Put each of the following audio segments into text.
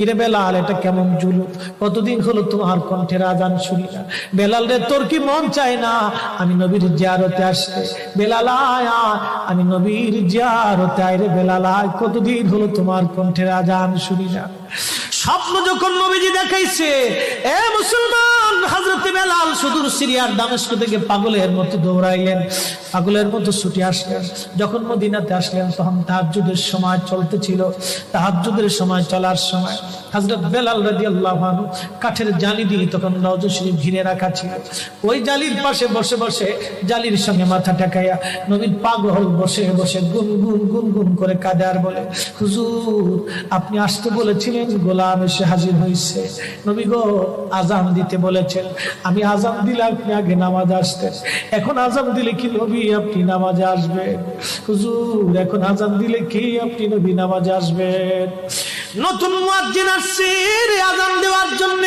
রে বেলাল এটা কেমন কতদিন হলো তোমার কণ্ঠের আজান শুনি না বেলাল রে তোর কি মন না? আমি নবীর জিয়ারতে আসতে। বেলাল আয় আয়, আমি নবীর জিয়ারতে আয় রে বেলাল আয়। কতদিন হলো তোমার কণ্ঠের আজান শুনি না স্বপ্ন যখন নবীজি দেখাইছে এ মুসলমান! হযরত বেলাল সুদূর সিরিয়ার দামেস্ক থেকে পাগলের মতো দৌড়াইলেন। পাগলের মতো আসলেন। যখন মদিনাতে আসলেন, তখন তাহাজ্জুদের সময় চলতেছিল। তাহাজ্জুদের সময় চলার সময় বেলাল রাদিয়াল্লাহু আনহু কাঠের জালি দিয়ে তখন শরীফ ঘিরে রাখা ছিল। ওই জালির পাশে বসে বসে জালির সঙ্গে মাথা ঠেকাইয়া নবীর পাগল বসে বসে গুন গুন গুন গুন করে কাঁদে আর বলে, হুজুর, আপনি আসতে বলেছিলেন গোলাম এসে হাজির হয়েছে নবী গো, আজান দিতে বলেছেন, আমি আজান দিলে আপনি আগে নামাজ আসতেন। এখন আজান দিলে কি নবী আপনি নামাজে আসবেন? হুজুর, এখন আজান দিলে কি আপনি নবী নামাজে আসবেন? নতুন মুয়াজ্জিন আসছে আজান দেওয়ার জন্য।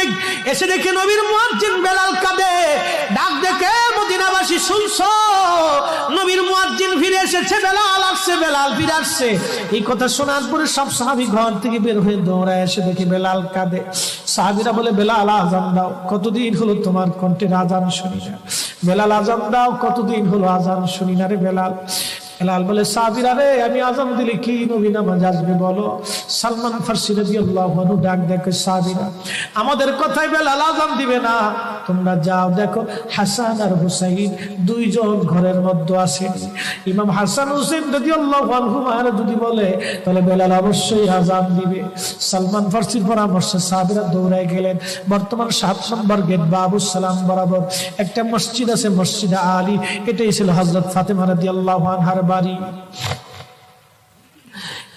এসে দেখে নবীর মুয়াজ্জিন বেলাল কাঁদে। ডাক দেখে মদিনাবাসী শুনছো? নবীর মুয়াজ্জিন ফিরে এসেছে, বেলাল আসছে, বেলাল ফিরে আসছে। এই কথা শোনার পরে সব সাহাবী ঘর থেকে বের হয়ে দৌড়ায় এসে দেখে বেলাল কাঁদে। সাহাবীরা বলে, বেলাল, আজান দাও। কতদিন হলো তোমার কণ্ঠের আজান শুনি না? বেলাল, আজান দাও। কতদিন হলো আজান শুনি না রে বেলাল? বেলাল বলে, সাহাবীরা রে, আমি আজান দিলে কি নবী নামাজ আসবে বলো? সালমান ফার্সি রাদিয়াল্লাহু আনহু ডাক দেখে সাহাবীরা আমাদের কথাই বেলাল আজান দিবে না। তোমরা যাও, দেখো, হাসান আর হুসাইন দুইজন ঘরের মধ্যে আছেন। ইমাম হাসান হুসেন রাদিয়াল্লাহু আনহু মারা যদি বলে, তাহলে বেলাল অবশ্যই আজান দিবে। সালমান ফার্সির পরামর্শে সাহাবীরা দৌড়ায় গেলেন। বর্তমান সাত নম্বর গেট বাবু সালাম বরাবর একটা মসজিদ আছে, মসজিদ আলী। এটাই ছিল হযরত ফাতেমা রাদিয়াল্লাহু আনহার বাড়ি।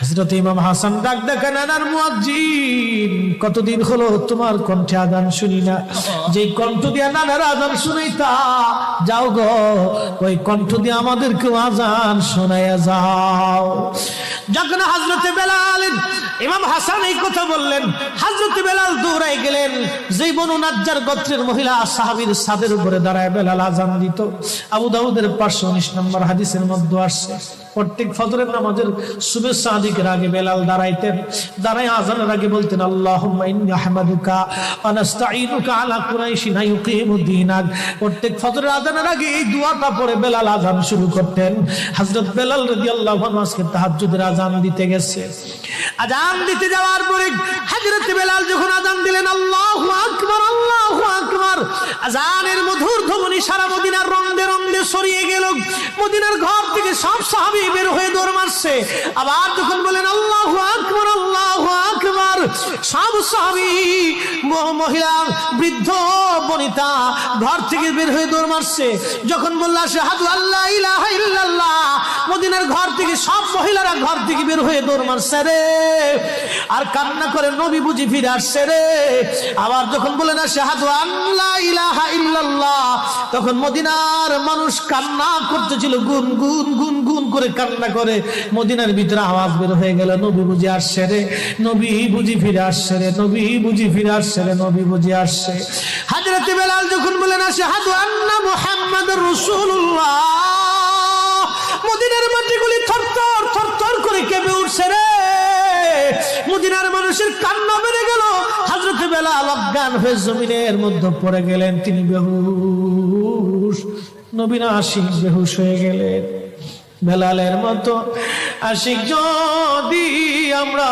হজরত ইমাম হাসান ডাক দেখা নানার মুয়াজ্জিন, কতদিন হলো তোমার কণ্ঠে আদান শুনি না? যে কণ্ঠ দিয়া নানার আজান শুনাইতা, যাও গো, ওই কণ্ঠ দিয়ে আমাদেরকেও আজান শোনাইয়া যাও। যখন হাজরতে বেলাল, ইমাম হাসান এই কথা বললেন হাজরতে বেলাল দৌড়াই গেলেন। যেই বনু নাজ্জার গোত্রের মহিলা সাহাবীর সাদের উপরে দাঁড়ায় বেলাল আজান দিত। আবু দাউদের পাঁচশো উনিশ নম্বর হাদিসের মধ্যে আসছে, প্রত্যেক ফজরের নামাজের শুভেচ্ছা আদিকের আগে বেলাল দাঁড়াইতেন। দাঁড়াই আজানের আগে বলতেন, আল্লাহুম্মা ইন্নী আহমাদুকা ওয়া নাস্তাঈনুকা আলা কুরাইশিন ইউকিমুদ্দীনাক প্রত্যেক ফজরের আজানের আগে এই দোয়াটা পড়ে বেলাল আজান দিতে গেছে। আজান দিতে যাওয়ার পরে হযরত বেলাল যখন আজান দিলেন, আল্লাহু আকবার, আল্লাহু আজানের মধুর ধ্বনি সারা মদিনার রন্দে রন্দে সরিয়ে গেল। মদিনার ঘর থেকে সব সাহাবি বের হয়ে দৌড় মারছে। আবার যখন বলেন, আল্লাহ আকবার আল্লাহ আকবার। সব সাহাবি মহিলা, বৃদ্ধ, বনিতা ঘর থেকে বের হয়ে দৌড় মারছে। যখন বললা শাহাদু আল্লাহ ইলাহা ইল্লাল্লাহ। মদিনার ঘর থেকে সব মহিলারা ঘর থেকে বের হয়ে দৌড় মারছে রে। আর কান্না করে নবী বুঝি ফিরে আসছে রে। আবার যখন বলে না শাহাদু আল্লাহ ইলাহা তখন মদিনার মানুষ কান্না করতেছিল, গুন গুন গুন গুন করে কান্না করে। মদিনার ভিতরে আওয়াজ বের হয়ে গেল, নবী বুঝি আসছে রে, নবী বুঝি ফিরে আসছে রে, নবী বুঝি ফিরে আসছে রে, নবী বুঝি আসছে। হাজরতে বেলাল যখন বলেন আসে হাদু আন্না মুহাম্মদ রাসূলুল্লাহ মদিনার মাটিগুলি থরথর থরথর করে কেঁপে উঠছে রে। মদিনার মানুষের কান্না বেড়ে গেল। হাজরত বেলাল অজ্ঞান হয়ে জমিনের মধ্যে পড়ে গেলেন। তিনি বেহুশ, নবীনা আশিক বেহুশ হয়ে গেলেন। বেলালের মতো আশিক যদি আমরা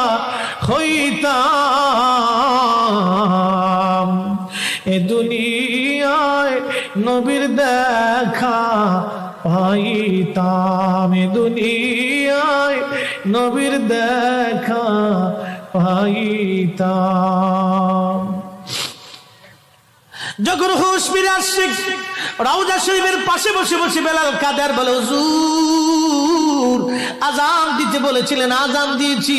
হইতাম, এ দুনিয়ায় নবীর দেখা পাইতাম দুনিয়ায় নবীর দেখা পাইতাম। যখন হুশ ফিরে আসছে রাউজা শরীফের পাশে বসে বসে বেলাল কাদের বলে, হুজুর, আজান দিতে বলেছিলেন, আজান দিয়েছি।